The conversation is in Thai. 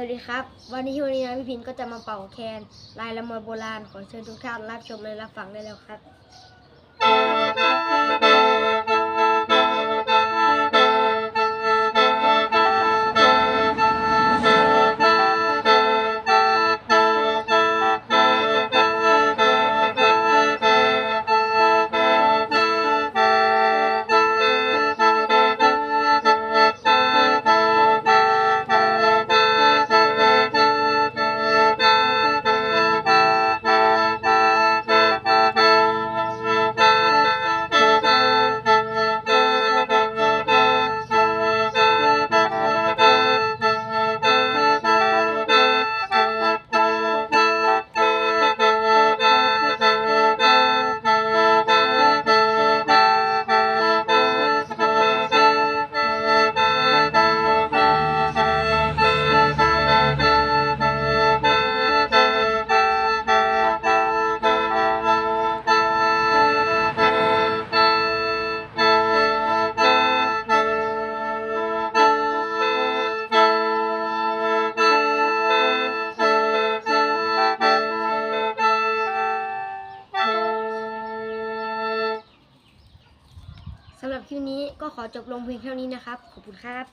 วัสดีครับ วันนี้วันนี้นะพี่พินก็จะมาเป่าแคนลายละมอโบราณ ขอเชิญทุกท่านรับชมและรับฟังได้แล้วครับ สำหรับคลิปนี้ก็ขอจบลงเพียงเท่านี้นะครับ ขอบคุณครับ